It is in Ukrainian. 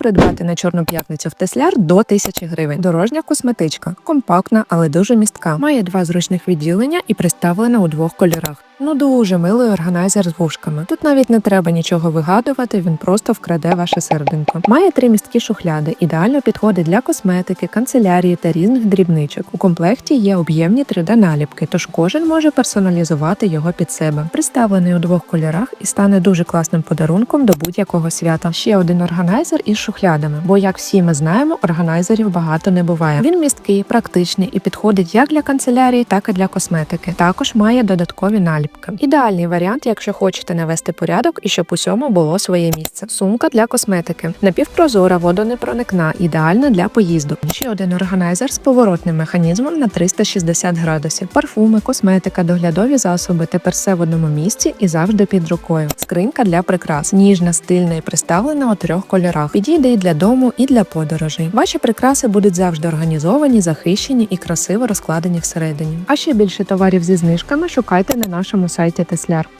придбати на чорну п'ятницю в Тесляр до 1000 гривень. Дорожня косметичка, компактна, але дуже містка. Має два зручних відділення і представлена у двох кольорах. Ну дуже милий органайзер з вушками. Тут навіть не треба нічого вигадувати, він просто вкраде ваше серденько. Має три місткі шухляди, ідеально підходить для косметики, канцелярії та різних дрібничок. У комплекті є об'ємні 3D-наліпки, тож кожен може персоналізувати його під себе. Представлений у двох кольорах і стане дуже класним подарунком до будь-якого свята. Ще один органайзер із шухлядами, бо як всі ми знаємо, органайзерів багато не буває. Він місткий, практичний і підходить як для канцелярії, так і для косметики. Також має додаткові наліпки. Ідеальний варіант, якщо хочете навести порядок і щоб усьому було своє місце. Сумка для косметики, напівпрозора, водонепроникна, ідеальна для поїздок. Ще один органайзер з поворотним механізмом на 360 градусів. Парфуми, косметика, доглядові засоби. Тепер все в одному місці і завжди під рукою. Скринька для прикрас, ніжна, стильна і представлена у трьох кольорах. Підійде і для дому, і для подорожей. Ваші прикраси будуть завжди організовані, захищені і красиво розкладені всередині. А ще більше товарів зі знижками шукайте на нашому сайті Тесляр.